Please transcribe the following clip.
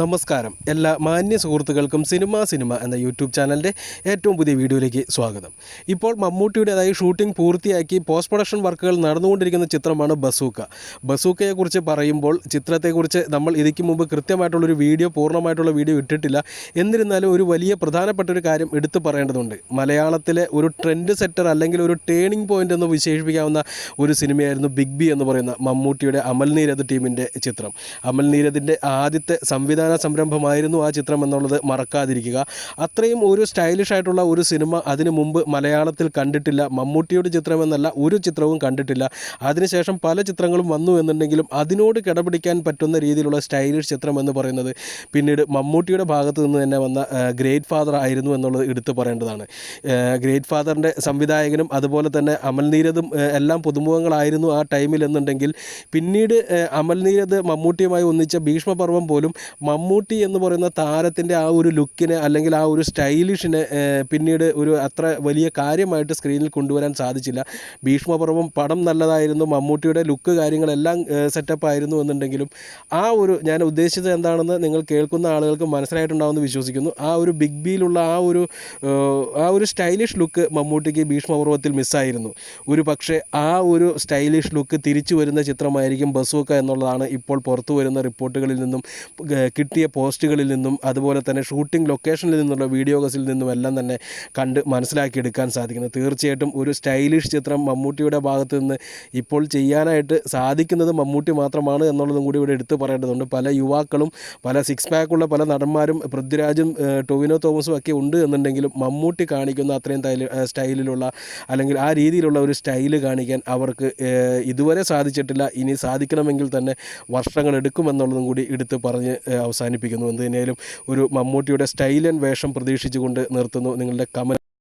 നമസ്കാരം. എല്ലാ മാന്യ സുഹൃത്തുക്കൾക്കും സിനിമ സിനിമ എന്ന യൂട്യൂബ് ചാനലിന്റെ ഏറ്റവും പുതിയ വീഡിയോയിലേക്ക് സ്വാഗതം. ഇപ്പോൾ മമ്മൂട്ടിയുടേതായി ഷൂട്ടിംഗ് പൂർത്തിയാക്കി പോസ്റ്റ് പ്രൊഡക്ഷൻ വർക്കുകൾ നടന്നുകൊണ്ടിരിക്കുന്ന ചിത്രമാണ് ബസൂക്ക. ബസൂക്കയെക്കുറിച്ച് പറയുമ്പോൾ ചിത്രത്തെക്കുറിച്ച് നമ്മൾ ഇതിക്ക് മുമ്പ് കൃത്യമായിട്ടുള്ളൊരു വീഡിയോ പൂർണമായിട്ടുള്ള വീഡിയോ ഇട്ടിട്ടില്ല. എന്നിരുന്നാലും ഒരു വലിയ പ്രധാനപ്പെട്ട ഒരു കാര്യം എടുത്തു പറയേണ്ടതുണ്ട്. മലയാളത്തിലെ ഒരു ട്രെൻഡ് സെറ്റർ അല്ലെങ്കിൽ ഒരു ടേണിംഗ് പോയിന്റ് എന്ന് വിശേഷിപ്പിക്കാവുന്ന ഒരു സിനിമയായിരുന്നു ബിഗ് ബി എന്ന് പറയുന്ന മമ്മൂട്ടിയുടെ അമൽ നീരദ് ടീമിന്റെ ചിത്രം. അമൽ നീരദിന്റെ ആദ്യത്തെ സംവിധാന സംരംഭമായിരുന്നു ആ ചിത്രം എന്നുള്ളത് മറക്കാതിരിക്കുക. അത്രയും ഒരു സ്റ്റൈലിഷ് ആയിട്ടുള്ള ഒരു സിനിമ അതിനു മുമ്പ് മലയാളത്തിൽ കണ്ടിട്ടില്ല. മമ്മൂട്ടിയുടെ ചിത്രമെന്നല്ല ഒരു ചിത്രവും കണ്ടിട്ടില്ല. അതിനുശേഷം പല ചിത്രങ്ങളും വന്നു എന്നുണ്ടെങ്കിലും അതിനോട് കിടപിടിക്കാൻ പറ്റുന്ന രീതിയിലുള്ള സ്റ്റൈലിഷ് ചിത്രം എന്ന് പറയുന്നത് പിന്നീട് മമ്മൂട്ടിയുടെ ഭാഗത്തു നിന്ന് തന്നെ വന്ന ഗ്രേറ്റ് ഫാദർ ആയിരുന്നു എന്നുള്ളത് എടുത്തു പറയേണ്ടതാണ്. ഗ്രേറ്റ് ഫാദറിന്റെ സംവിധായകനും അതുപോലെ തന്നെ അമൽ നീരദും എല്ലാം പുതുമുഖങ്ങളായിരുന്നു ആ ടൈമിൽ എന്നുണ്ടെങ്കിൽ പിന്നീട് അമൽ നീരദ് മമ്മൂട്ടിയുമായി ഒന്നിച്ച ഭീഷ്മപർവം പോലും മമ്മൂട്ടി എന്ന് പറയുന്ന താരത്തിന്റെ ആ ഒരു ലുക്കിനെ അല്ലെങ്കിൽ ആ ഒരു സ്റ്റൈലിഷിനെ പിന്നീട് ഒരു അത്ര വലിയ കാര്യമായിട്ട് സ്ക്രീനിൽ കൊണ്ടുവരാൻ സാധിച്ചില്ല. ഭീഷ്മപർവം പടം നല്ലതായിരുന്നു മമ്മൂട്ടിയുടെ ലുക്ക് കാര്യങ്ങളെല്ലാം സെറ്റപ്പ് ആയിരുന്നു എന്നുണ്ടെങ്കിലും ആ ഒരു ഞാൻ ഉദ്ദേശിച്ചത് എന്താണെന്ന് നിങ്ങൾ കേൾക്കുന്ന ആളുകൾക്ക് മനസ്സിലായിട്ടുണ്ടാവുമെന്ന് വിശ്വസിക്കുന്നു. ആ ഒരു ബിഗ് ബിയിലുള്ള ആ ഒരു ആ ഒരു സ്റ്റൈലിഷ് ലുക്ക് മമ്മൂട്ടിക്ക് ഭീഷ്മപർവത്തിൽ മിസ്സായിരുന്നു. ഒരു പക്ഷേ ആ ഒരു സ്റ്റൈലിഷ് ലുക്ക് തിരിച്ചു വരുന്ന ചിത്രമായിരിക്കും ബസൂക്ക എന്നുള്ളതാണ് ഇപ്പോൾ പുറത്തു വരുന്ന റിപ്പോർട്ടുകളിൽ നിന്നും കിട്ടിയ പോസ്റ്റുകളിൽ നിന്നും അതുപോലെ തന്നെ ഷൂട്ടിംഗ് ലൊക്കേഷനിൽ നിന്നുള്ള വീഡിയോസിൽ നിന്നും എല്ലാം തന്നെ കണ്ട് മനസ്സിലാക്കിയെടുക്കാൻ സാധിക്കുന്നത് തീർച്ചയായിട്ടും ഒരു സ്റ്റൈലിഷ് ചിത്രം മമ്മൂട്ടിയുടെ ഭാഗത്ത് നിന്ന് ഇപ്പോൾ ചെയ്യാനായിട്ട് സാധിക്കുന്നത് മമ്മൂട്ടി മാത്രമാണ് എന്നുള്ളതും കൂടി ഇവിടെ എടുത്തു പറയേണ്ടതുണ്ട്. പല യുവാക്കളും പല സിക്സ് പാക്കുള്ള പല നടന്മാരും പൃഥ്വിരാജും ടൊവിനോ തോമസും ഒക്കെ ഉണ്ട് എന്നുണ്ടെങ്കിലും മമ്മൂട്ടി കാണിക്കുന്ന അത്രയും സ്റ്റൈലിലുള്ള അല്ലെങ്കിൽ ആ രീതിയിലുള്ള ഒരു സ്റ്റൈൽ കാണിക്കാൻ അവർക്ക് ഇതുവരെ സാധിച്ചിട്ടില്ല. ഇനി സാധിക്കണമെങ്കിൽ തന്നെ വർഷങ്ങൾ എടുക്കുമെന്നുള്ളതും കൂടി എടുത്ത് പറഞ്ഞ് അവസാനിപ്പിക്കുന്നു. എന്തിനേലും ഒരു മമ്മൂട്ടിയുടെ സ്റ്റൈലൻ വേഷം പ്രതീക്ഷിച്ചുകൊണ്ട് നിർത്തുന്നു നിങ്ങളുടെ കമന്റ്